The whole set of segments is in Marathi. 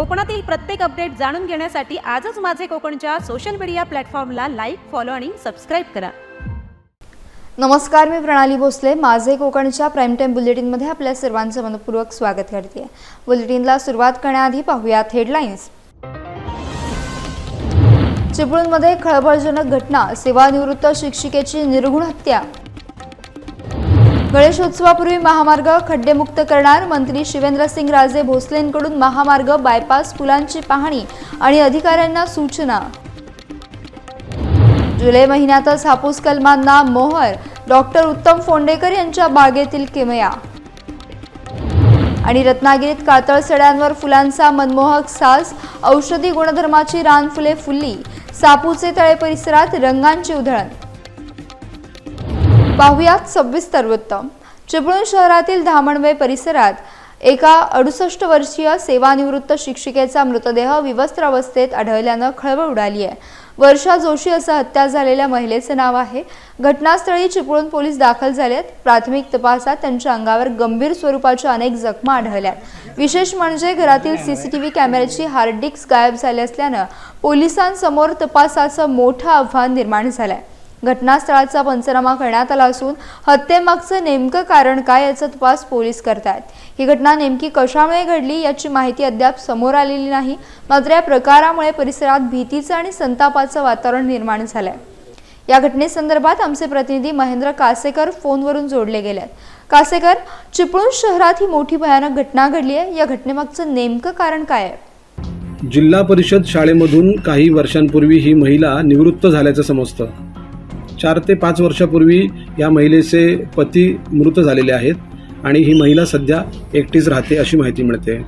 कोकणातील प्रत्येक अपडेट जाणून घेण्यासाठी आजच माझे कोकणच्या सोशल मीडिया प्लॅटफॉर्मला लाईक फॉलो आणि सबस्क्राईब करा. नमस्कार मी प्रणाली भोसले. माझे कोकणच्या प्राईम टाईम बुलेटिनमध्ये आपल्या सर्वांचं मनपूर्वक स्वागत करते. बुलेटिनला सुरुवात करण्याआधी पाहूयात हेडलाईन्स चिपळूणमध्ये खळबळजनक घटना. सेवानिवृत्त शिक्षिकेची निर्गुण हत्या. गणेशोत्सवापूर्वी महामार्ग खड्डेमुक्त करणार मंत्री शिवेंद्रसिंग राजे भोसलेंकडून महामार्ग बायपास पुलांची पाहणी आणि अधिकाऱ्यांना सूचना. जुलै महिन्यातच हापूस कलमांना मोहर. डॉक्टर उत्तम फोंडेकर यांच्या बागेतील किमया. आणि रत्नागिरीत कातळ सड्यांवर फुलांचा मनमोहक साज. औषधी गुणधर्माची रानफुले फुलली. सापूचे तळे परिसरात रंगांची उधळण. पाहुयात सविस्तर वृत्त चिपळूण शहरातील धामणवे परिसरात एका अडुसष्ट वर्षीय सेवानिवृत्त शिक्षिकेचा मृतदेह विवस्त्र अवस्थेत आढळल्यानं खळबळ उडाली आहे. वर्षा जोशी असं हत्या झालेल्या महिलेचं नाव आहे. घटनास्थळी चिपळूण पोलीस दाखल झालेत. प्राथमिक तपासात त्यांच्या अंगावर गंभीर स्वरूपाच्या अनेक जखमा आढळल्यात. विशेष म्हणजे घरातील सीसीटीव्ही कॅमेऱ्याची हार्ड डिस्क गायब झाली असल्यानं पोलिसांसमोर तपासाचं मोठं आव्हान निर्माण झालं आहे घटनास्थळाचा पंचनामा करण्यात आला असून हत्येमागचं नेमकं कारण काय याचा तपास पोलीस करतायत. ही घटना नेमकी कशामुळे घडली याची माहिती अद्याप समोर आलेली नाही. मात्र या प्रकारामुळे परिसरात भीतीचं आणि संतापाचं वातावरण निर्माण झालंय. या घटनेसंदर्भात आमचे प्रतिनिधी महेंद्र कासेकर फोनवरून जोडले गेले कासेकर चिपळूण शहरात ही मोठी भयानक घटना घडली आहे. या घटनेमागचं नेमकं कारण काय आहे? जिल्हा परिषद शाळेमधून काही वर्षांपूर्वी ही महिला निवृत्त झाल्याचं समजतं. चार ते पाच वर्षापूर्वी या महिलेचे पती मृत झालेले आहेत आणि ही महिला सध्या एकटीच राहते अशी माहिती मिळते.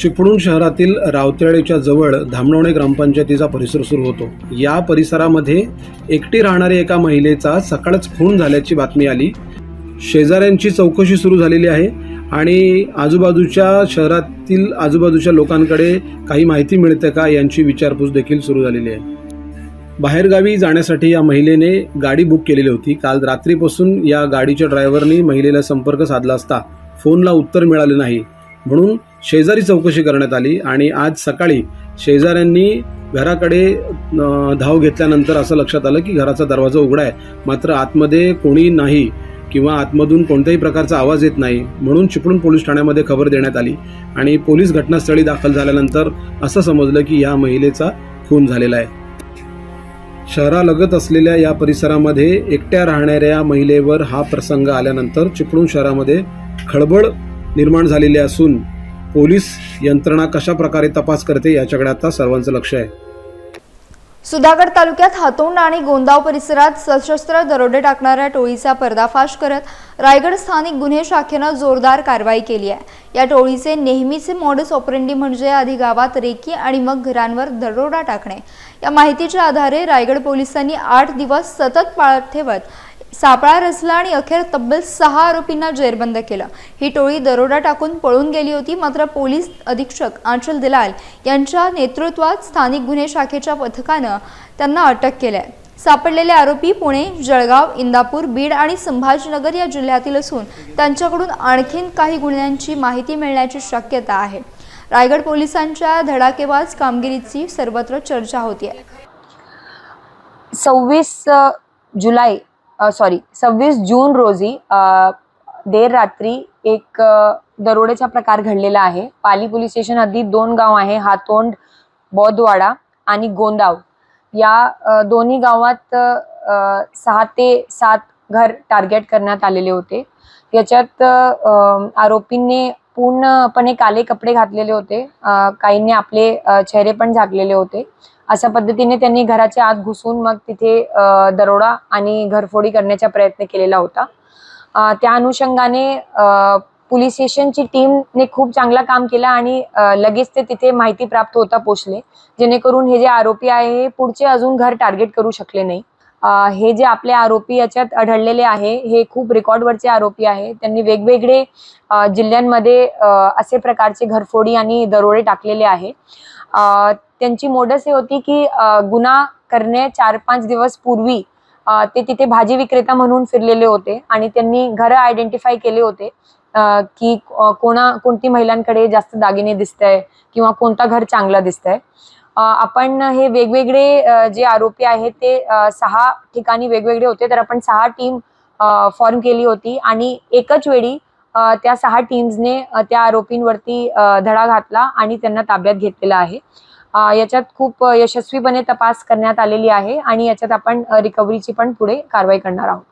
चिपळूण शहरातील रावतळेच्या जवळ धामणवणे ग्रामपंचायतीचा परिसर सुरू होतो. या परिसरामध्ये एकटी राहणाऱ्या एका महिलेचा सकाळच खून झाल्याची बातमी आली. शेजाऱ्यांची चौकशी सुरू झालेली आहे आणि आजूबाजूच्या शहरातील आजूबाजूच्या लोकांकडे काही माहिती मिळते का? यांची विचारपूस देखील सुरू झालेली आहे. बाहेरगावी जाण्यासाठी या महिलेने गाडी बुक केलेली होती. काल रात्रीपासून या गाडीच्या ड्रायव्हरनी महिलेला संपर्क साधला असता फोनला उत्तर मिळाले नाही. म्हणून शेजारी चौकशी करण्यात आली आणि आज सकाळी शेजाऱ्यांनी घराकडे धाव घेतल्यानंतर असं लक्षात आलं की घराचा दरवाजा उघडा आहे. मात्र आतमध्ये कोणी नाही किंवा आतमधून कोणत्याही प्रकारचा आवाज येत नाही. म्हणून चिपळूण पोलीस ठाण्यामध्ये खबर देण्यात आली आणि पोलीस घटनास्थळी दाखल झाल्यानंतर असं समजलं की या महिलेचा खून झालेला आहे. शहरालगत असलेल्या या परिसरामध्ये एकट्या राहणाऱ्या महिलेवर हा प्रसंग आल्यानंतर चिपळूण शहरामध्ये खळबळ निर्माण झालेली असून पोलीस यंत्रणा कशा प्रकारे तपास करते याच्याकडे आता सर्वांचं लक्ष आहे. सुधागड तालुक्यात हातोंड आणि गोंदाव परिसरात सशस्त्र दरोडे टाकणाऱ्या टोळीचा पर्दाफाश करत रायगड स्थानिक गुन्हे शाखेनं जोरदार कारवाई केली आहे. या टोळीचे नेहमीचे मॉडस ऑपरेंडी म्हणजे आधी गावात रेकी आणि मग घरांवर दरोडा टाकणे. या माहितीच्या आधारे रायगड पोलिसांनी आठ दिवस सतत पाळत ठेवत सापळा रचला आणि अखेर तब्बल सहा आरोपींना जेरबंद केलं. ही टोळी दरोडा टाकून पळून गेली होती मात्र पोलीस अधीक्षक आंचल दिलाल यांच्या नेतृत्वात स्थानिक गुन्हे शाखेच्या पथकानं त्यांना अटक केली आहे सापडलेले आरोपी पुणे जळगाव इंदापूर बीड आणि संभाजीनगर या जिल्ह्यातील असून त्यांच्याकडून आणखीन काही गुन्ह्यांची माहिती मिळण्याची शक्यता आहे. रायगड पोलिसांच्या धडाकेबाज कामगिरीची सर्वत्र चर्चा होती आहे सव्वीस जुलै सॉरी सव्वीस जून रोजी देर रात्री एक दरोडेचा दरोड्याचा प्रकार घडलेला आहे. पाली पोलीस स्टेशन हद्दीत दोन गाव आहे हातोंड बौद्धवाडा आणि गोंदाव. या दोन्ही गावात सहा ते सात घर टार्गेट करण्यात आलेले होते. याच्यात आरोपींनी पूर्णपणे काले कपडे घातलेले होते. काहींनी आपले चेहरे पण झाकलेले होते. अशा पद्धतीने त्यांनी घराच्या आत घुसून मग तिथे दरोडा आणि घरफोडी करण्याचा प्रयत्न केलेला होता. त्या अनुषंगाने पोलीस स्टेशनची टीमने खूप चांगला काम केला आणि लगेच ते तिथे माहिती प्राप्त होता पोचले जेणेकरून हे जे आरोपी आहे हे पुढचे अजून घर टार्गेट करू शकले नाही. हे जे आपले आरोपी याच्यात आढळलेले आहे हे खूप रेकॉर्डवरचे आरोपी आहे. त्यांनी वेगवेगळे जिल्ह्यांमध्ये असे प्रकारचे घरफोडी आणि दरोडे टाकलेले आहे. त्यांची मोडस हे होती की गुन्हा करणे चार पाच दिवस पूर्वी ते तिथे भाजी विक्रेता म्हणून फिरलेले होते आणि त्यांनी घरं आयडेंटिफाय केले होते की कोणा कोणती महिलांकडे जास्त दागिने दिसतंय किंवा कोणता घर चांगला दिसतंय. आपण हे वेगवेगळे जे आरोपी आहेत ते सहा ठिकाणी वेगवेगळे होते तर आपण सहा टीम फॉर्म केली होती आणि एकच वेळी त्या सहा टीम्सने त्या आरोपींवरती धडा घातला आणि त्यांना ताब्यात घेतलेला आहे. याच्यात खूप यशस्वीपणे तपास करण्यात आलेली आहे आणि याच्यात आपण रिकव्हरीची पण पुढे कारवाई करणार आहोत.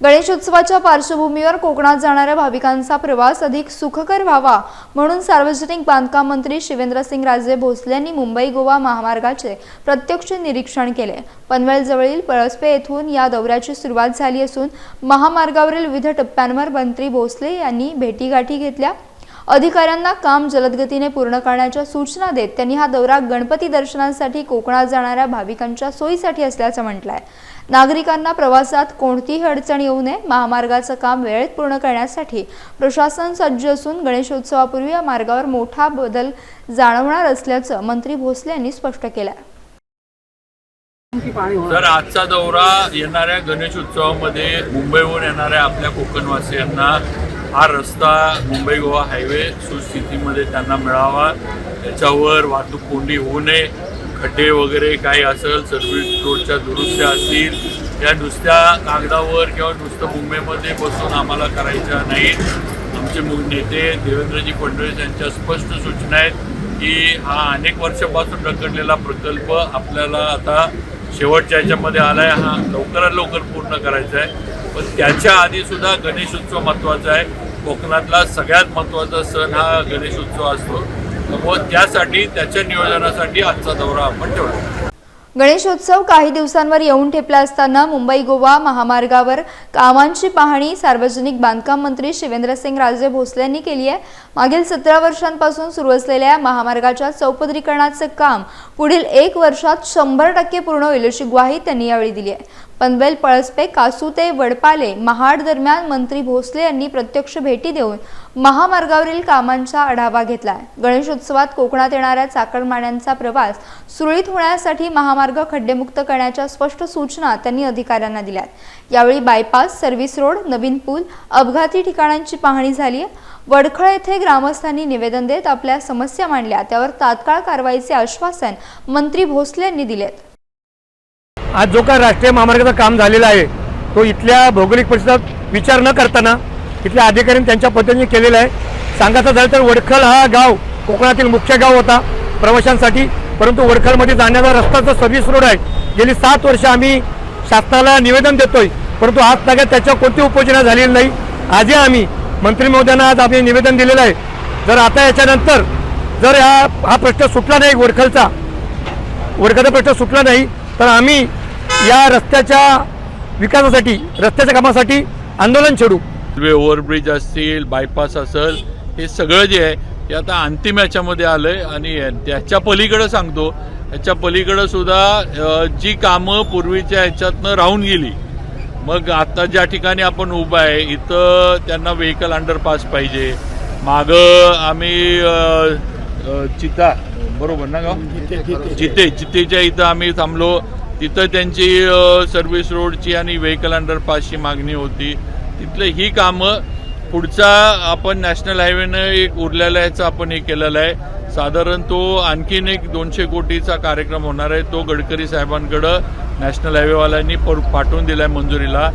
गणेशोत्सवाच्या पार्श्वभूमीवर कोकणात जाणाऱ्या भाविकांचा प्रवास अधिक सुखकर व्हावा म्हणून सार्वजनिक बांधकाम मंत्री शिवेंद्रसिंग राजे भोसले यांनी मुंबई गोवा महामार्गाचे प्रत्यक्ष निरीक्षण केले. पनवेलजवळील पळसपे येथून या दौऱ्याची सुरुवात झाली असून महामार्गावरील विविध टप्प्यांवर मंत्री भोसले यांनी भेटीगाठी घेतल्या. अधिकाऱ्यांना काम जलदगतीने पूर्ण करण्याच्या सूचना देत त्यांनी हा दौरा गणपती दर्शनासाठी कोकणात जाणाऱ्या भाविकांच्या सोयीसाठी असल्याचं म्हटलंय. नागरिकांना प्रवासात कोणतीही अडचण येऊ नये. महामार्गाचं काम वेळेत पूर्ण करण्यासाठी प्रशासन सज्ज असून गणेशोत्सवापूर्वी या मार्गावर मोठा बदल जाणवणार असल्याचं मंत्री भोसले यांनी स्पष्ट केलं तर आजचा दौरा येणाऱ्या गणेशोत्सवामध्ये मुंबईहून येणाऱ्या आपल्या कोकणवासियांना हा रस्ता मुंबई गोवा हायवे सुस्थितीमध्ये त्यांना मिळावा. त्याच्यावर वाहतूक कोंडी होऊ नये. खड्डे वगैरे काही असेल सर्व्हिस रोडच्या दुरुस्त्या असतील या नुसत्या कागदावर किंवा नुसतं मुंबईमध्ये बसून आम्हाला करायच्या नाहीत आमचे नेते देवेंद्रजी फडणवीस यांच्या स्पष्ट सूचना आहेत की हा अनेक वर्षापासून रखडलेला प्रकल्प आपल्याला आता शेवटच्या ह्याच्यामध्ये आलाय हा. लवकरात लवकर पूर्ण करायचा आहे पण त्याच्या आधी सुद्धा गणेशोत्सव महत्त्वाचा आहे. कोकणातला सगळ्यात महत्त्वाचा सण हा गणेशोत्सव असतो. त्यामुळं त्यासाठी त्याच्या नियोजनासाठी आजचा दौरा आपण ठेवला. गणेशोत्सव काही दिवसांवर येऊन ठेपला असताना मुंबई गोवा महामार्गावर कामांची पाहणी सार्वजनिक बांधकाम मंत्री शिवेंद्रसिंग राजे भोसले यांनी केली आहे. मागील सतरा वर्षांपासून सुरू असलेल्या या महामार्गाच्या चौपदरीकरणाचं काम पुढील एक वर्षात शंभर टक्के पूर्ण होईल अशी ग्वाही त्यांनी यावेळी दिली आहे. पनवेल पळसपे कासू ते वडपाले महाड दरम्यान मंत्री भोसले यांनी प्रत्यक्ष भेटी देऊन महामार्गावरील कामांचा आढावा घेतला गणेशोत्सवात कोकणात येणाऱ्या चाकरमान्यांचा प्रवास सुरळीत होण्यासाठी महामार्ग खड्डेमुक्त करण्याच्या स्पष्ट सूचना त्यांनी अधिकाऱ्यांना दिल्यात. यावेळी बायपास सर्व्हिस रोड नवीन पूल अपघाती ठिकाणांची पाहणी झाली. वडखळ येथे ग्रामस्थांनी निवेदन देत आपल्या समस्या मांडल्या. त्यावर तात्काळ कारवाईचे आश्वासन मंत्री भोसले यांनी दिलेत. आज जो काय राष्ट्रीय महामार्गाचं काम झालेलं आहे तो इथल्या भौगोलिक परिसरात विचार न करताना इथल्या अधिकाऱ्यांनी त्यांच्या पद्धतीने केलेला आहे. सांगायचं झालं तर वडखल हा गाव कोकणातील मुख्य गाव होता प्रवाशांसाठी परंतु वडखलमध्ये जाण्याचा रस्ता जो सर्व्हिस रोड आहे गेली सात वर्ष आम्ही शासनाला निवेदन देतोय परंतु आज सगळ्यात त्याच्यावर कोणती उपोजना झालेली नाही. आजही आम्ही मंत्री महोदयांना आज आम्ही निवेदन दिलेलं आहे. जर आता याच्यानंतर जर हा हा प्रश्न सुटला नाही वडखलचा वडखलचा प्रश्न सुटला नाही तर आम्ही या रस्त्याच्या विकासासाठी रस्त्याच्या कामासाठी आंदोलन छेडू. रेल्वे ओव्हरब्रिज असतील बायपास असेल हे सगळं जे आहे ते आता अंतिम याच्यामध्ये आलं आहे आणि त्याच्या पलीकडं सांगतो. याच्या पलीकडं सुद्धा जी कामं पूर्वीच्या ह्याच्यातनं राहून गेली मग आता ज्या ठिकाणी आपण उभं आहे इथं त्यांना व्हेकल अंडरपास पाहिजे. मागं आम्ही चिता बरोबर ना गाव चिते चितेच्या इथं आम्ही थांबलो. तिथं त्यांची सर्व्हिस रोडची आणि व्हेकल अंडरपासची मागणी होती. तिथलं ही कामं पुढचा आपण नॅशनल हायवेनं एक उरलेला याचा आपण हे केलेला आहे. साधारण तो आणखीन एक दोनशे कोटीचा कार्यक्रम होणार आहे. तो गडकरी साहेबांकडं नॅशनल हायवेवाल्यांनी पर पाठवून दिलाय मंजुरीला.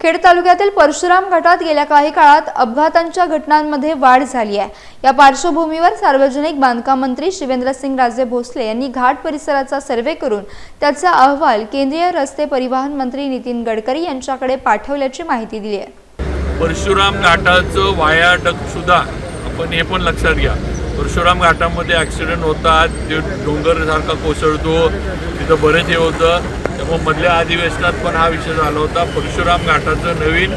खेड तालुक्यातील परशुराम घाटात गेल्या काही काळात अपघातांच्या घटनांमध्ये वाढ झाली आहे. या पार्श्वभूमीवर सार्वजनिक बांधकाम मंत्री शिवेंद्रसिंग राजे भोसले यांनी घाट परिसराचा सर्वे करून त्याचा अहवाल केंद्रीय रस्ते परिवहन मंत्री नितीन गडकरी यांच्याकडे पाठवल्याची माहिती दिली आहे. परशुराम घाटाचं वायाडक सुद्धा आपण हे पण लक्षात घ्या. परशुराम घाटामध्ये ॲक्सिडेंट होतात ते डोंगरसारखा कोसळतो तिथं बरेच हे होतं. व मधल्या अधिवेशनात पण हा विषय झाला होता. परशुराम घाटाचं नवीन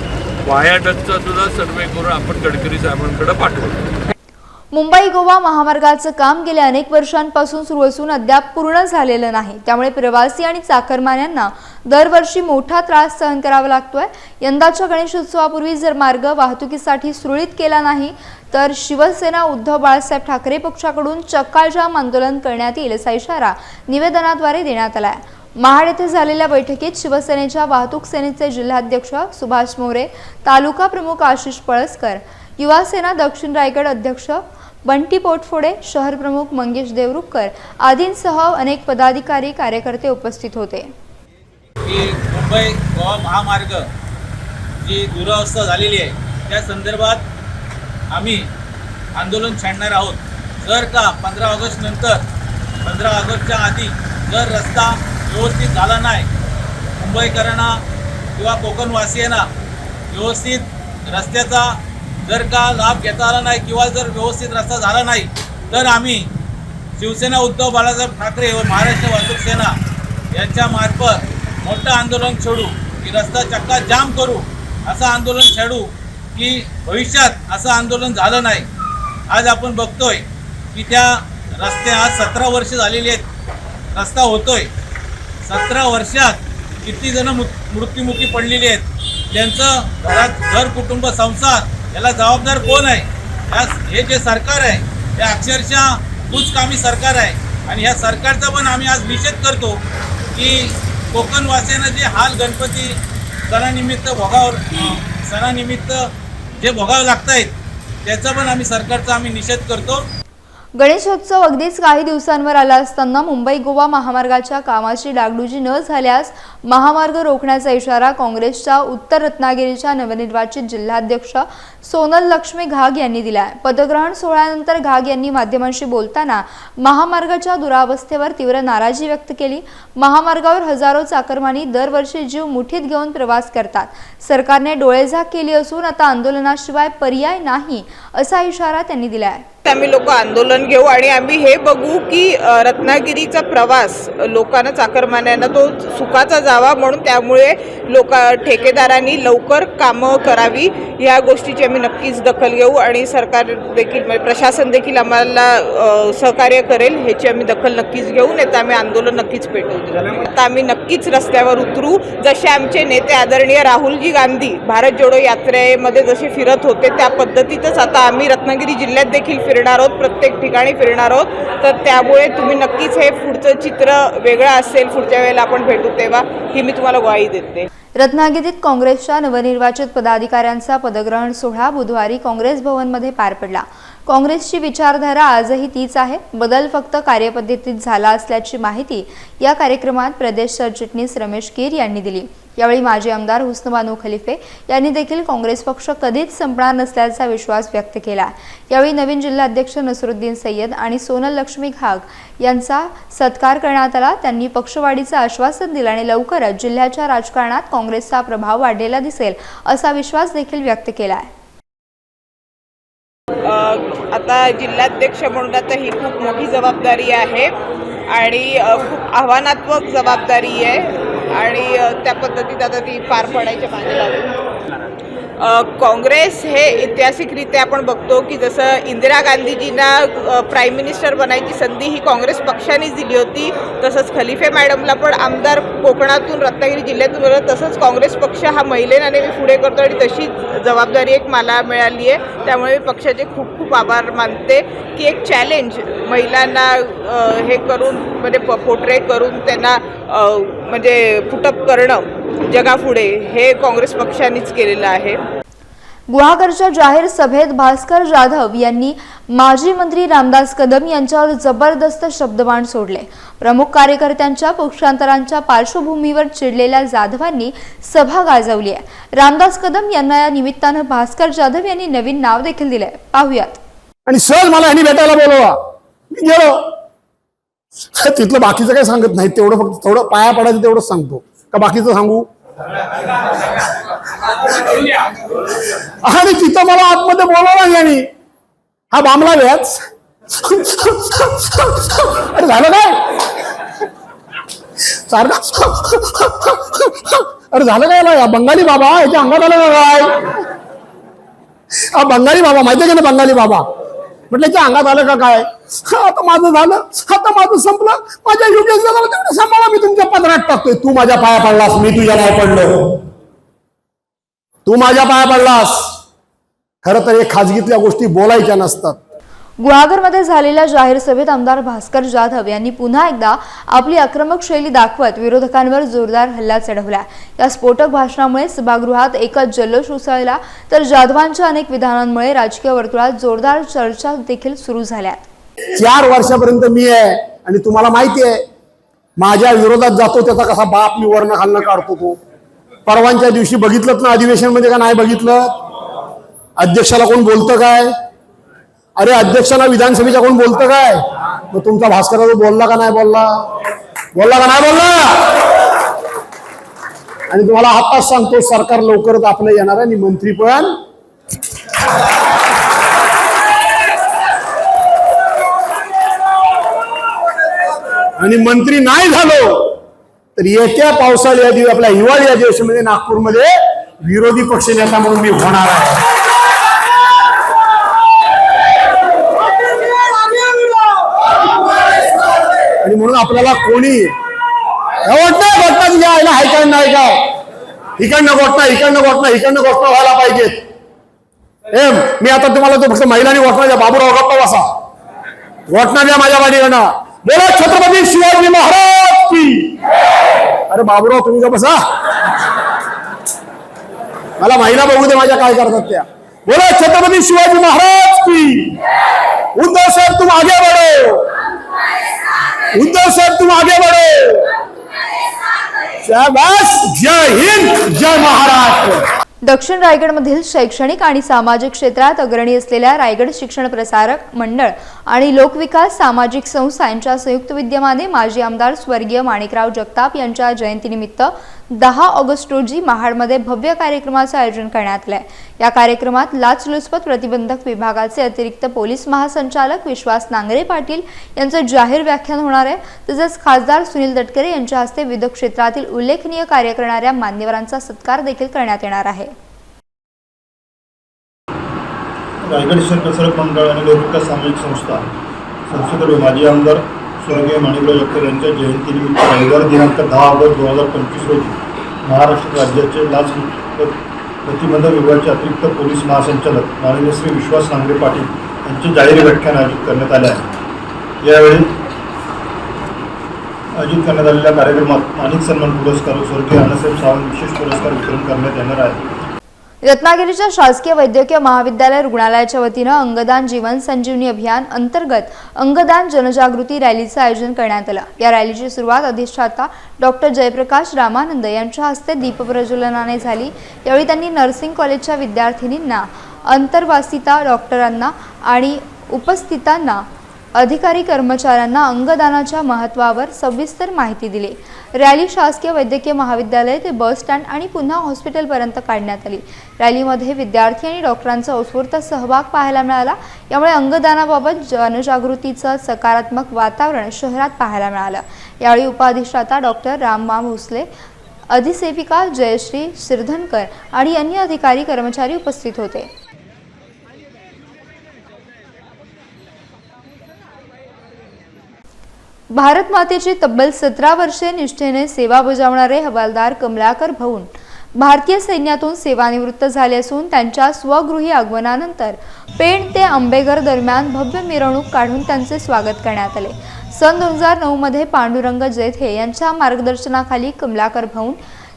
वायाडकचा सुद्धा सर्वे करून आपण गडकरी साहेबांकडे पाठवलं. मुंबई गोवा महामार्गाचं काम गेल्या अनेक वर्षांपासून सुरू असून अद्याप पूर्ण झालेलं नाही. त्यामुळे प्रवासी आणि चाकरमान्यांना दरवर्षी मोठा त्रास सहन करावा लागतोय. यंदाच्या गणेशोत्सवापूर्वी जर मार्ग वाहतुकीसाठी सुरळीत केला नाही तर शिवसेना उद्धव बाळासाहेब ठाकरे पक्षाकडून चक्काजाम आंदोलन करण्यात येईल असा इशारा निवेदनाद्वारे देण्यात आला आहे महाड येथे झालेल्या बैठकीत शिवसेनेच्या वाहतूक सेनेचे जिल्हाध्यक्ष सुभाष मोरे तालुका प्रमुख आशिष पळसकर युवा सेना दक्षिण रायगड अध्यक्ष बंटी पोटफोडे शहर प्रमुख मंगेश देवरुखकर आदींसह अनेक पदाधिकारी कार्यकर्ते उपस्थित होते. की मुंबई गोवा महामार्ग जी दुरावस्था झालेली आहे त्या संदर्भात आम्ही आंदोलन छाडणार आहोत. जर का पंधरा ऑगस्ट नंतर पंधरा ऑगस्टच्या आधी जर रस्ता व्यवस्थित झाला नाही मुंबईकरांना किंवा कोकणवासियांना व्यवस्थित रस्त्याचा जर का लाभ घेता आला नाही किंवा जर व्यवस्थित रस्ता झाला नाही तर आम्ही शिवसेना उद्धव बाळासाहेब ठाकरे व महाराष्ट्र वाहतूक सेना यांच्यामार्फत मोठं आंदोलन छेडू की रस्ता चक्का जाम करू असं आंदोलन छेडू की भविष्यात असं आंदोलन झालं नाही. आज आपण बघतोय की त्या रस्ते आज सतरा वर्ष झालेली आहेत. रस्ता होतोय. सतरा वर्षात किती जण मृ- मृत्युमुखी पडलेली आहेत. त्यांचं घरात घर कुटुंब संसार याला जबाबदार कोण आहे? या हे जे सरकार आहे हे अक्षरशः कुचकामी सरकार आहे. आणि ह्या सरकारचा पण आम्ही आज निषेध करतो की कोकणवासियांना जे हाल गणपती सणानिमित्त भोगावर सणानिमित्त जे भोगावं लागत आहेत त्याचा पण आम्ही सरकारचा आम्ही निषेध करतो. गणेशोत्सव अगदीच काही दिवसांवर आला असताना मुंबई गोवा महामार्गाच्या कामाची डागडुजी न झाल्यास महामार्ग रोखण्याचा इशारा काँग्रेसच्या उत्तर रत्नागिरीच्या नवनिर्वाचित जिल्हाध्यक्ष सोनल लक्ष्मी घाग यांनी दिला आहे पदग्रहण सोहळ्यानंतर घाग यांनी माध्यमांशी बोलताना महामार्गाच्या दुरावस्थेवर तीव्र नाराजी व्यक्त केली. महामार्गावर हजारो चाकरमानी दरवर्षी जीव मुठीत घेऊन प्रवास करतात. सरकारने डोळेझाक केली असून आता आंदोलनाशिवाय पर्याय नाही असा इशारा त्यांनी दिला आहे आम्ही लोक आंदोलन घेऊ आणि आम्ही हे बघू की रत्नागिरीचा प्रवास लोकांना चाकरमान्यांना तो सुखाचा जावा म्हणून त्यामुळे लोक ठेकेदारांनी लवकर कामं करावी या गोष्टीची आम्ही नक्कीच दखल घेऊ आणि सरकार देखील म्हणजे प्रशासन देखील आम्हाला सहकार्य करेल ह्याची आम्ही दखल नक्कीच घेऊ नाही तर आम्ही आंदोलन नक्कीच पेटवू आता आम्ही नक्कीच रस्त्यावर उतरू. जसे आमचे नेते आदरणीय राहुलजी गांधी भारत जोडो यात्रेमध्ये जसे फिरत होते त्या पद्धतीतच आता आम्ही रत्नागिरी जिल्ह्यात देखील फिरणार आहोत प्रत्येक ठिकाणी फिरणार आहोत. तर त्यामुळे तुम्ही नक्कीच हे पुढचं चित्र वेगळं असेल पुढच्या वेळेला आपण भेटू तेव्हा. ही मी तुम्हाला ग्वाही देते. रत्नागिरीत काँग्रेसच्या नवनिर्वाचित पदाधिकाऱ्यांचा पदग्रहण सोहळा बुधवारी काँग्रेस भवनमध्ये पार पडला. काँग्रेसची विचारधारा आजही तीच आहे. बदल फक्त कार्यपद्धतीत झाला असल्याची माहिती या कार्यक्रमात प्रदेश सरचिटणीस रमेश कीर यांनी दिली. यावेळी माजी आमदार हुस्नबानू खलिफे यांनी देखील काँग्रेस पक्ष कधीच संपणार नसल्याचा विश्वास व्यक्त केला. यावेळी नवीन जिल्हाध्यक्ष नसरुद्दीन सय्यद आणि सोनल लक्ष्मी घाग यांचा सत्कार करण्यात आला. त्यांनी पक्षवाढीचं आश्वासन दिलं आणि लवकरच जिल्ह्याच्या राजकारणात काँग्रेसचा प्रभाव वाढलेला दिसेल असा विश्वास देखील व्यक्त केला आहे आता जिल्हाध्यक्ष म्हणून आता ही खूप मोठी जबाबदारी आहे आणि खूप आव्हानात्मक जबाबदारी आहे आणि त्या पद्धतीत आता ती पार पडायच्या मागे लागेल. काँग्रेस हे ऐतिहासिकरित्या आपण बघतो की जसं इंदिरा गांधीजींना प्राईम मिनिस्टर बनायची संधी ही काँग्रेस पक्षानेच दिली होती तसंच खलिफे मॅडमला पण आमदार कोकणातून रत्नागिरी जिल्ह्यातून मिळत तसंच काँग्रेस पक्ष हा महिलेला नेहमी पुढे करतो आणि तशी जबाबदारी एक मला मिळाली आहे. त्यामुळे मी पक्षाचे खूप खूप आभार मानते की एक चॅलेंज महिलांना हे करून म्हणजे पोर्ट्रेट करून त्यांना म्हणजे फुटअप करणं जगापुढे हे काँग्रेस पक्षानेच केलेलं आहे. गुहागरच्या जाहीर सभेत भास्कर जाधव यांनी माजी मंत्री रामदास कदम यांच्यावर जबरदस्त शब्दबाण सोडले. प्रमुख कार्यकर्त्यांच्या पक्षांतरांच्या पार्श्वभूमीवर चिडलेल्या जाधवांनी सभा गाजवली आहे. रामदास कदम यांना या निमित्तानं भास्कर जाधव यांनी नवीन नाव देखील दिलंय. पाहूयात. आणि सहज मला ह्यांनी भेटायला बोलवा. मी गेलो. तिथलं बाकीचं काही सांगत नाही. तेवढं फक्त थोडं पाया पडायचं तेवढं सांगतो. का बाकीचं सांगू? आणि तिथं मला आतमध्ये बोलावला यांनी हा बांबला व्याच अरे झालं काय? सारखा. अरे झालं काय ना? बंगाली बाबा याच्या अंगात आलं काय? हा बंगाली बाबा माहितीये का ना बंगाली बाबा? म्हटलं याच्या अंगात आलं का काय? आता माझं झालं. आता माझं संपलं. माझ्या युगेश झालं तेवढं सांभाळा. मी तुमच्या पदरात टाकतोय. तू माझ्या पाया पडलास. मी तुझ्या नाही पडलो. तू माझ्या पाया पडलास. खरं तर हे खाजगीतल्या गोष्टी बोलायच्या नसतात. गुहागरमध्ये झालेल्या जाहीर सभेत आमदार भास्कर जाधव यांनी पुन्हा एकदा आपली आक्रमक शैली दाखवत विरोधकांवर जोरदार हल्ला चढवला. या स्फोटक भाषणामुळे सभागृहात एकच जल्लोष उसळला तर जाधवांच्या अनेक विधानांमुळे राजकीय वर्तुळात जोरदार चर्चा देखील सुरू झाल्यात चार वर्षापर्यंत मी आहे आणि तुम्हाला माहिती आहे माझ्या विरोधात जातो त्याचा कसा बाप मी वर्ण खालनं काढतो तो. परवांच्या दिवशी बघितलं ना अधिवेशनमध्ये का नाही बघितलं? अध्यक्षाला कोण बोलतं काय? अरे अध्यक्षाला विधानसभेच्या कोण बोलतं काय? मग तुमचा भास्कर बोलला का नाही बोलला? बोलला का नाही बोलला? आणि तुम्हाला आताच सांगतो सरकार लवकरच आपलं येणार आहे आणि मंत्री पण. आणि मंत्री नाही झालो तर येत्या पावसाळी अधि आपल्या हिवाळी म्हणजे नागपूरमध्ये विरोधी पक्ष नेता म्हणून मी होणार आहे. म्हणून आपल्याला कोणी वाटतं घटना तुझ्या आईला हाय नाही काय इकडनं घटना इकडनं घटना इकडनं घटना व्हायला पाहिजेत. एम मी आता तुम्हाला तो फक्त महिलांनी घटना द्या बाबूराव गप्पा बसा. घटना द्या माझ्या बाडीकडनं बोला छत्रपती शिवाजी महाराज की अरे बाबूराव तुम्ही का बसा. मला महिला बघू दे माझ्या काय करतात त्या. बोला छत्रपती शिवाजी महाराज की उद्धव साहेब तुम आगे बढ़ो. उद्धव साहेब तुम आगे बढ़ो। जय हिंद जय महाराष्ट्र। दक्षिण रायगडमधील शैक्षणिक आणि सामाजिक क्षेत्रात अग्रणी असलेल्या रायगड शिक्षण प्रसारक मंडळ आणि लोकविकास सामाजिक संस्था यांच्या संयुक्त विद्यमाने माजी आमदार स्वर्गीय माणिकराव जगताप यांच्या जयंतीनिमित्त दहा ऑगस्ट रोजी महाडमध्ये भव्य कार्यक्रमाचं आयोजन करण्यात आलंय. या कार्यक्रमात लाचलुचपत प्रतिबंधक विभागाचे अतिरिक्त पोलीस महासंचालक विश्वास नांगरे पाटील यांचं जाहीर व्याख्यान होणार आहे. तसंच खासदार सुनील तटकरे यांच्या हस्ते विविध क्षेत्रातील उल्लेखनीय कार्य करणाऱ्या मान्यवरांचा सत्कार देखील करण्यात येणार आहे. रायगड शहर प्रसारक मंडळ आणि लोकविकास सामाजिक संस्था संस्थेतर्फे माजी आमदार स्वर्गीय माणिकराव जगताप यांच्या जयंतीनिमित्त रविवार दिनांक दहा ऑगस्ट दोन हजार पंचवीस रोजी महाराष्ट्र राज्याचे लाच प्रतिबंधक विभागाचे अतिरिक्त पोलीस महासंचालक माननीय श्री विश्वास नांगरे पाटील यांचे जाहीर व्याख्यान आयोजित करण्यात आले आहे. यावेळी आयोजित करण्यात आलेल्या कार्यक्रमात माणिक सन्मान पुरस्कार स्वर्गीय अण्णासाहेब सावंत विशेष पुरस्कार वितरण करण्यात येणार आहे. रत्नागिरीच्या शासकीय वैद्यकीय महाविद्यालय रुग्णालयाच्या वतीनं अंगदान जीवन संजीवनी अभियान अंतर्गत अंगदान जनजागृती रॅलीचं आयोजन करण्यात आलं. या रॅलीची सुरुवात अधिष्ठाता डॉक्टर जयप्रकाश रामानंद यांच्या हस्ते दीपप्रज्वलनाने झाली. यावेळी त्यांनी नर्सिंग कॉलेजच्या विद्यार्थिनींना अंतर्वासिता डॉक्टरांना आणि उपस्थितांना अधिकारी कर्मचाऱ्यांना अंगदानाच्या महत्त्वावर सविस्तर माहिती दिली. रॅली शासकीय वैद्यकीय महाविद्यालय ते बस स्टँड आणि पुन्हा हॉस्पिटलपर्यंत काढण्यात आली. रॅलीमध्ये विद्यार्थी आणि डॉक्टरांचा उत्स्फूर्त सहभाग पाहायला मिळाला. यामुळे अंगदानाबाबत जनजागृतीचं सकारात्मक वातावरण शहरात पाहायला मिळालं. यावेळी उपाधिष्ठाता डॉक्टर राममा भोसले अधिसेविका जयश्री सिरधनकर आणि अन्य अधिकारी कर्मचारी उपस्थित होते. भारत मातेची तब्बल सतरा वर्षे निष्ठेने सेवा बजावणारे हवालदार कमलाकर भाऊन भारतीय सैन्यातून सेवानिवृत्त झाले असून त्यांच्या स्वगृही आगमनानंतर पेण ते आंबेघर दरम्यान भव्य मिरवणूक काढून त्यांचे स्वागत करण्यात आले. सन दोन हजार नऊमध्ये पांडुरंग जेथे यांच्या मार्गदर्शनाखाली कमलाकर भाऊन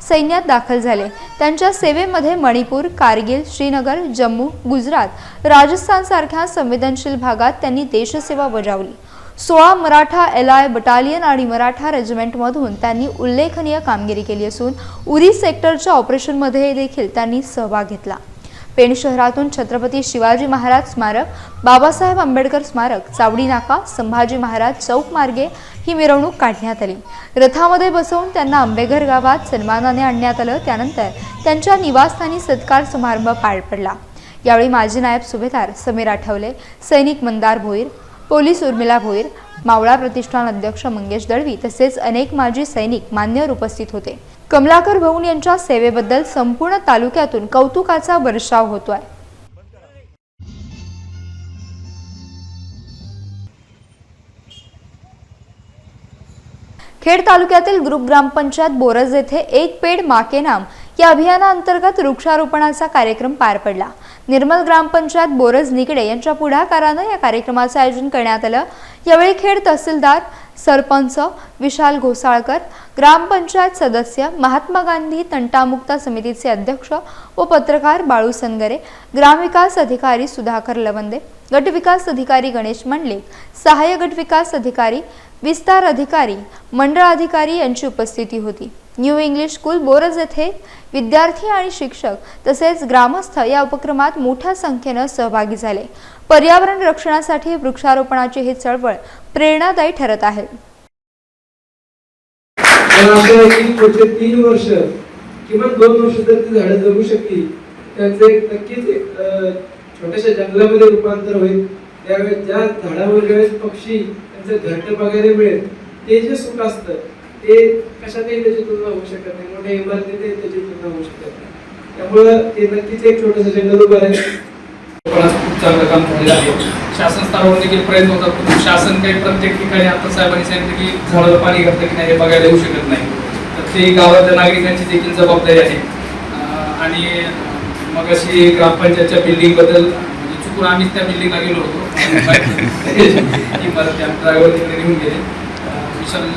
सैन्यात दाखल झाले. त्यांच्या सेवेमध्ये मणिपूर कारगिल श्रीनगर जम्मू गुजरात राजस्थानसारख्या संवेदनशील भागात त्यांनी देशसेवा बजावली. सोळा मराठा एल आय बटालियन आणि मराठा रेजिमेंटमधून त्यांनी उल्लेखनीय कामगिरी केली असून उरी सेक्टरच्या ऑपरेशनमध्ये देखील त्यांनी सहभाग घेतला. पेण शहरातून छत्रपती शिवाजी महाराज स्मारक बाबासाहेब आंबेडकर स्मारक चावडी नाका संभाजी महाराज चौक मार्गे ही मिरवणूक काढण्यात आली. रथामध्ये बसवून त्यांना आंबेघर गावात सन्मानाने आणण्यात आलं. त्यानंतर त्यांच्या निवासस्थानी सत्कार समारंभ पार पडला. यावेळी माजी नायब सुभेदार समीर आठवले सैनिक मंदार भोईर पोलीस उर्मिला भोईर मावळा प्रतिष्ठान अध्यक्ष मंगेश दळवी तसेच अनेक माजी सैनिक मान्यवर उपस्थित होते. कमलाकर भाऊन यांच्या सेवेबद्दल संपूर्ण तालुक्यातून कौतुकाचा वर्षाव होतोय. खेड तालुक्यातील ग्रुप ग्रामपंचायत बोरज येथे एक पेड माके नाम या अभियानाअंतर्गत वृक्षारोपणाचा कार्यक्रम पार पडला. निर्मल ग्रामपंचायत बोरज निकडे यांच्या पुढाकारानं या कार्यक्रमाचं आयोजन करण्यात आलं. यावेळी खेड तहसीलदार सरपंच विशाल घोसाळकर ग्रामपंचायत सदस्य महात्मा गांधी तंटामुक्ता समितीचे अध्यक्ष व पत्रकार बाळू सनगरे ग्रामविकास अधिकारी सुधाकर लवंदे गटविकास अधिकारी गणेश मंडलिक सहाय्य गटविकास अधिकारी विस्तार अधिकारी मंडळ अधिकारी यांची उपस्थिती होती. न्यू इंग्लिश स्कूल बोरज येथे विद्यार्थी आणि शिक्षक तसेच ग्रामस्थ या उपक्रमात मोठ्या संख्येनं सहभागी झाले. पर्यावरण रक्षणासाठी वृक्षारोपणाची ही चळवळ प्रेरणादायी ठरत आहे. तीन वर्ष किमान दोन वर्ष जर ती झाडं जगू शकतील त्यांचं एक नक्कीच एक छोट्याशा जंगलामध्ये रूपांतर होईल. त्यावेळेस ज्या झाडावर ज्यावेळेस पक्षी त्यांचं घरटं वगैरे मिळेल ते जे सुख असतं ते कशातही त्याची तुलना होऊ शकत नाही. मोठ्या इमारतीत त्याची तुलना होऊ शकत नाही. त्यामुळं ते नक्कीच एक छोटंसं जंगल उभं आहे खूप चांगलं काम झालेलं आहे. शासन स्तरावर देखील प्रयत्न होतात. शासन काही प्रत्येक ठिकाणी आता साहेबांनी सांगितलं की झाडाला पाणी घातलं की नाही हे बघायला येऊ शकत नाही. तर ते गावातल्या नागरिकांची देखील जबाबदारी आहे. आणि मग अशी ग्रामपंचायतच्या बिल्डिंगबद्दल म्हणजे चुकून आम्हीच त्या बिल्डिंगला गेलो होतो. ड्रायव्हर तिकडे घेऊन गेले. विशाल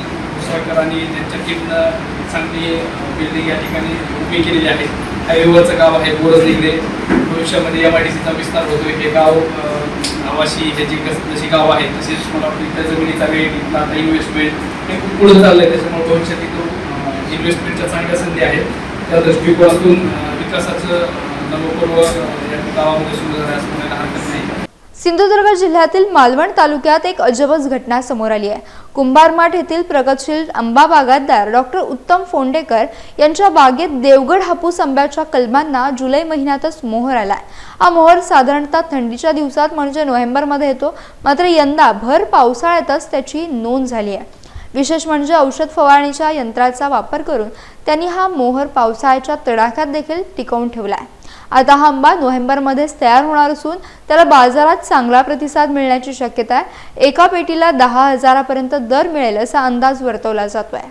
सोयकरांनी त्यांच्या टीमनं चांगली बिल्डिंग या ठिकाणी उभी केलेली आहे. हायवेवरचं गाव आहे बोरज निगडे भविष्यामध्ये एम आय डी सीचा विस्तार होतोय. हे गाव अं, आवाशी ह्याची कस जशी गाव आहे तसेच मला वाटतं जमिनीचा वेळ इथला आता इन्व्हेस्टमेंट हे खूप पुढे चाललं आहे त्याच्यामुळे भविष्यात इथं इन्व्हेस्टमेंटच्या चांगल्या संधी आहेत. त्या दृष्टिकोनातून विकासाचं नवपूर्व या गावामध्ये सुरू झालं असं म्हणायला हरकत नाही. सिंधुदुर्ग जिल्ह्यातील मालवण तालुक्यात एक अजबच घटना समोर आली आहे. कुंभारमाठ येथील प्रगतशील आंबा बागायतदार डॉक्टर उत्तम फोंडेकर यांच्या बागेत देवगड हापूस आंब्याच्या कलमांना जुलै महिन्यातच मोहर आलाय. हा मोहर साधारणतः थंडीच्या दिवसात म्हणजे नोव्हेंबरमध्ये येतो. मात्र यंदा भर पावसाळ्यातच त्याची नोंद झाली आहे. विशेष म्हणजे औषध फवारणीच्या यंत्राचा वापर करून त्यांनी हा मोहर पावसाळ्याच्या तडाख्यात देखील टिकवून ठेवला आहे. आता हा आंबा नोव्हेंबरमध्येच तयार होणार असून त्याला बाजारात चांगला प्रतिसाद मिळण्याची शक्यता आहे. एका पेटीला दहा हजारापर्यंत दर मिळेल असा अंदाज वर्तवला जातोय.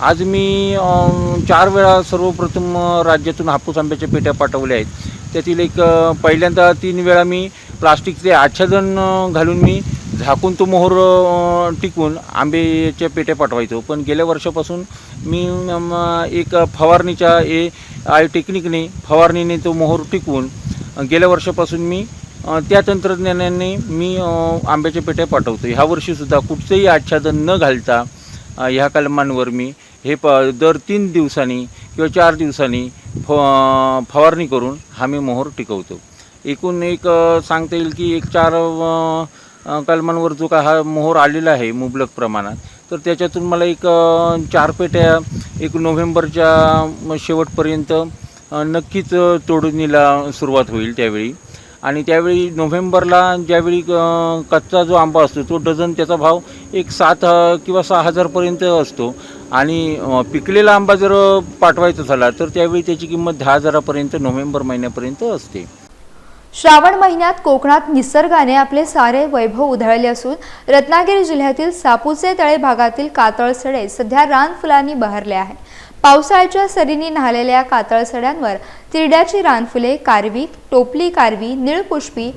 आज मी चार वेळा सर्वप्रथम राज्यातून हापूस आंब्याच्या पेट्या पाठवल्या आहेत. त्यातील एक पहिल्यांदा तीन वेळा मी प्लास्टिकचे आच्छादन घालून मी झाकून तो मोहर टिकून आंब्याच्या पेट्या पाठवायचो. पण गेल्या वर्षापासून मी एक फवारणीच्या ए आय टेक्निकने फवारणीने तो मोहर टिकवून गेल्या वर्षापासून मी त्या तंत्रज्ञानाने मी आंब्याच्या पेट्या पाठवतो ह्या वर्षीसुद्धा कुठचंही आच्छादन न घालता ह्या कलमांवर मी हे प दर तीन दिवसांनी किंवा चार दिवसांनी फ फवारणी करून हा मी मोहर टिकवतो. एकूण एक सांगता येईल की एक चार कलमांवर जो का हा मोहर आलेला आहे मुबलक प्रमाणात तर त्याच्यातून मला एक चार पेट्या एक नोव्हेंबरच्या शेवटपर्यंत नक्कीच तोडणीला सुरुवात होईल त्यावेळी. आणि त्यावेळी नोव्हेंबरला ज्यावेळी कच्चा जो आंबा असतो तो डझन त्याचा भाव एक सात किंवा सहा हजारपर्यंत असतो. आणि पिकलेला आंबा जर पाठवायचा झाला तर त्यावेळी त्याची किंमत दहा हजारापर्यंत नोव्हेंबर महिन्यापर्यंत असते. श्रावण महिन्यात कोकणात निसर्गाने आपले सारे वैभव उधळले असून रत्नागिरी जिल्ह्यातील सापूचे तळे भागातील कातळसडे सध्या रानफुलांनी बहरले आहे. पावसाळ्याच्या सरींनी न्हालेल्या कातळसड्यांवर तिरड्याची रानफुले कारवी टोपली कारवी निळपुष्पी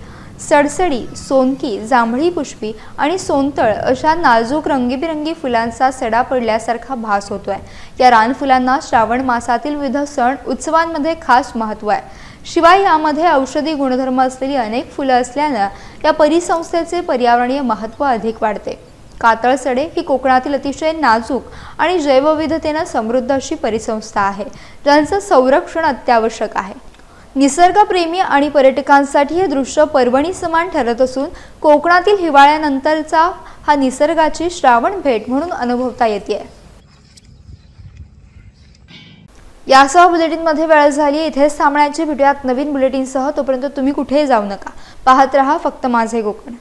सडसडी सोनकी जांभळी पुष्पी आणि सोनतळ अशा नाजूक रंगीबिरंगी फुलांचा सडा पडल्यासारखा भास होतोय. या रानफुलांना श्रावण मासातील विविध सण उत्सवांमध्ये खास महत्त्व आहे. शिवाय यामध्ये औषधी गुणधर्म असलेली अनेक फुलं असल्यानं या परिसंस्थेचे पर्यावरणीय महत्त्व अधिक वाढते. कातळसडे ही कोकणातील अतिशय नाजूक आणि जैवविधतेनं समृद्ध अशी परिसंस्था आहे. ज्यांचं संरक्षण अत्यावश्यक आहे. निसर्गप्रेमी आणि पर्यटकांसाठी हे दृश्य पर्वणी समान ठरत असून कोकणातील हिवाळ्यानंतरचा हा निसर्गाची श्रावण भेट म्हणून अनुभवता येते यासह बुलेटिनमध्ये वेळ झाली. इथेच थांबण्याची भेटूयात नवीन बुलेटिनसह. तोपर्यंत तुम्ही कुठेही जाऊ नका. पाहत रहा फक्त माझे कोकण